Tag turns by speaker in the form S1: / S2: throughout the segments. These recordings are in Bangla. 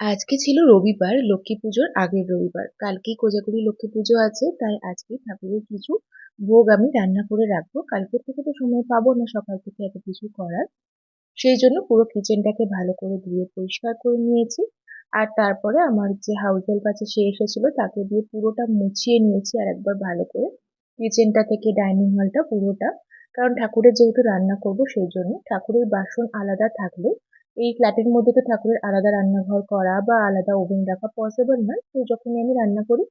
S1: আজকে ছিল রবিবার, লক্ষ্মী পুজোর আগের রবিবার। কালকেই কোজাগরি লক্ষ্মী পুজো আছে, তাই আজকে ঠাকুরের কিছু ভোগ আমি রান্না করে রাখব। কালকের থেকে তো সময় পাবো না, সকাল থেকে এত কিছু করার। সেই জন্য পুরো কিচেনটাকে ভালো করে ধুয়ে পরিষ্কার করে নিয়েছি। আর তারপরে আমার যে হাউস হেল্প আছে, সে এসেছিল, তাকে দিয়ে পুরোটা মুছিয়ে নিয়েছি আর একবার ভালো করে কিচেনটা থেকে ডাইনিং হলটা পুরোটা। কারণ ঠাকুরের যেহেতু রান্না করব, সেই জন্য ঠাকুরের বাসন আলাদা থাকলেও এই ফ্ল্যাটের মধ্যে তো ঠাকুরের আলাদা রান্নাঘর করা বা আলাদা ওভেন রাখা পসিবল নয়। তো যখনই আমি রান্না করি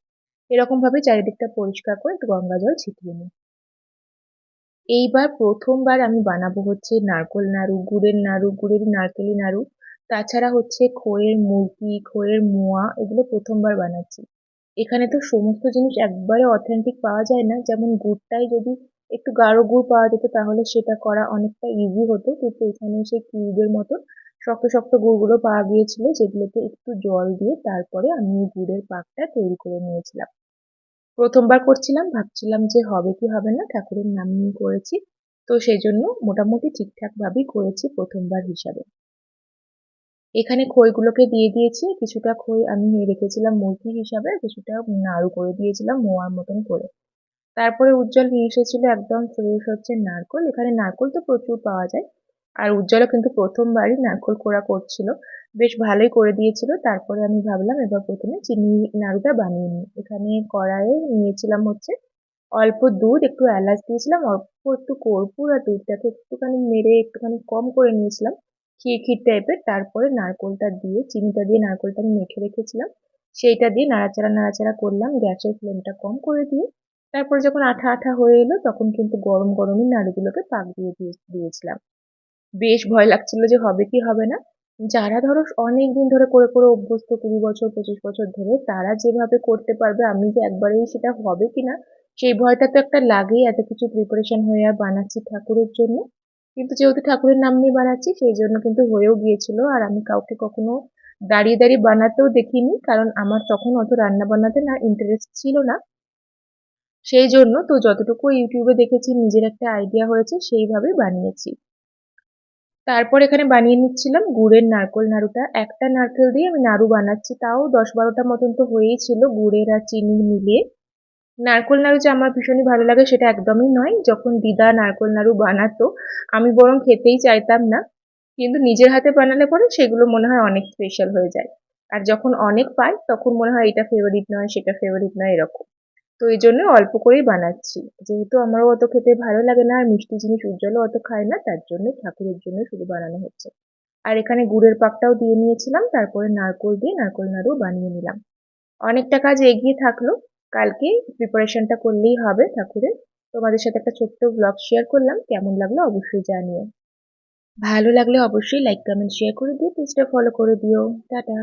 S1: এরকমভাবে চারিদিকটা পরিষ্কার করে একটু গঙ্গা জল ছিটিয়ে নিই। এইবার প্রথমবার আমি বানাবো হচ্ছে নারকোল নাড়ু, গুড়ের নাড়ু, গুড়ের নারকেলি নাড়ু, তাছাড়া হচ্ছে খইয়ের মুরগি খইয়ের মোয়া, এগুলো প্রথমবার বানাচ্ছি। এখানে তো সমস্ত জিনিস একবারে অথেন্টিক পাওয়া যায় না। যেমন গুড়টাই যদি একটু গাঢ় গুড় পাওয়া যেত, তাহলে সেটা করা অনেকটা ইজি হতো। কিন্তু এখানে সেই কিউবের মতো শক্ত শক্ত গুড়গুলো পাওয়া গিয়েছিল যেগুলোতে একটু জল দিয়ে তারপরে আমি গুড়ের পাকটা তৈরি করে নিয়েছিলাম। প্রথমবার করছিলাম, ভাবছিলাম যে হবে কি হবে না, ঠাকুরের নাম নিয়ে করেছি। তো সেই জন্য মোটামুটি ঠিকঠাকভাবেই করেছি প্রথমবার হিসাবে। এখানে খইগুলোকে দিয়ে দিয়েছি, কিছুটা খই আমি রেখেছিলাম মুরগি হিসাবে, কিছুটা নাড়ু করে দিয়েছিলাম মোয়ার মতন করে। তারপরে উজ্জ্বল নিয়ে এসেছিল একদম ফ্রেশ হচ্ছে নারকোল। এখানে নারকোল তো প্রচুর পাওয়া যায়। আর উজ্জ্বলও কিন্তু প্রথমবারই নারকোল কোড়া করছিল। বেশ ভালোই করে দিয়েছিল। তারপরে আমি ভাবলাম এবার প্রথমে চিনি নাড়ুটা বানিয়ে নিই। এখানে কড়াইয়ে নিয়েছিলাম হচ্ছে অল্প দুধ, একটু এলাচ দিয়েছিলাম, অল্প একটু কর্পূর আর দুধটাকে একটুখানি মেরে একটুখানি কম করে নিয়েছিলাম, ক্ষীর ক্ষীর টাইপের। তারপরে নারকোলটা দিয়ে, চিনিটা দিয়ে নারকোলটা আমি মেখে রেখেছিলাম। সেইটা দিয়ে নাড়াচাড়া নাড়াচাড়া করলাম। গ্যাসের ফ্লেমটা কম করে দিয়ে তারপরে যখন আঠা আঠা হয়ে এলো, তখন কিন্তু গরম, গরমই নাড়ুগুলোকে পাক দিয়ে, দিয়েছিলাম। বেশ ভয় লাগছিল যে হবে কি হবে না। যারা ধরো অনেক দিন ধরে করে করে অভ্যস্ত কুড়ি বছর, পঁচিশ বছর ধরে, তারা যেভাবে করতে পারবে, আমি যে একবারেই সেটা হবে কি না, সেই ভয়টা তো একটা লাগেই এত কিছু প্রিপারেশন হয়ে আর বানাচ্ছি ঠাকুরের জন্য। কিন্তু যেহেতু ঠাকুরের নাম নিয়ে বানাচ্ছি, সেই জন্য কিন্তু হয়েও গিয়েছিল আর আমি কাউকে কখনো দাঁড়িয়ে দাঁড়িয়ে বানাতেও দেখিনি, কারণ আমার তখন অত রান্না বানাতে না ইন্টারেস্ট ছিল না। সেই জন্য তো যতটুকু ইউটিউবে দেখেছি, নিজের একটা আইডিয়া হয়েছে, সেইভাবে বানিয়েছি। তারপর এখানে বানিয়ে নিচ্ছিলাম গুড়ের নারকোল নাড়ুটা। একটা নারকেল দিয়ে আমি নাড়ু বানাচ্ছি। তাও দশ বারোটা মতন তো হয়েই ছিল গুড়ের আর চিনি মিলিয়ে। নারকোল নাড়ু যে আমার ভীষণই ভালো লাগে সেটা একদমই নয়। যখন দিদা নারকোল নাড়ু বানাতো, আমি বরং খেতেই চাইতাম না। কিন্তু নিজের হাতে বানালে পরে সেগুলো মনে হয় অনেক স্পেশাল হয়ে যায়। আর যখন অনেক পাই, তখন মনে হয় এটা ফেভারিট নয়, সেটা ফেভারিট নয়, এরকম। তো এই জন্য অল্প করেই বানাচ্ছি। যেহেতু আমারও অত খেতে ভালো লাগে না, আর মিষ্টি জিনিস উজ্জ্বলও অত খায় না, তার জন্য ঠাকুরের জন্য শুধু বানানো হচ্ছে। আর এখানে গুড়ের পাকটাও দিয়ে নিয়েছিলাম, তারপরে নারকোল দিয়ে নারকোল নাড়ু বানিয়ে নিলাম। অনেকটা কাজ এগিয়ে থাকল, কালকে প্রিপারেশনটা করলেই হবে ঠাকুরের। তোমাদের সাথে একটা ছোট্ট ব্লগ শেয়ার করলাম, কেমন লাগল অবশ্যই জানিও। ভালো লাগলে অবশ্যই লাইক কমেন্ট শেয়ার করে দিও পেজটা ফলো করে দিও। টাটা!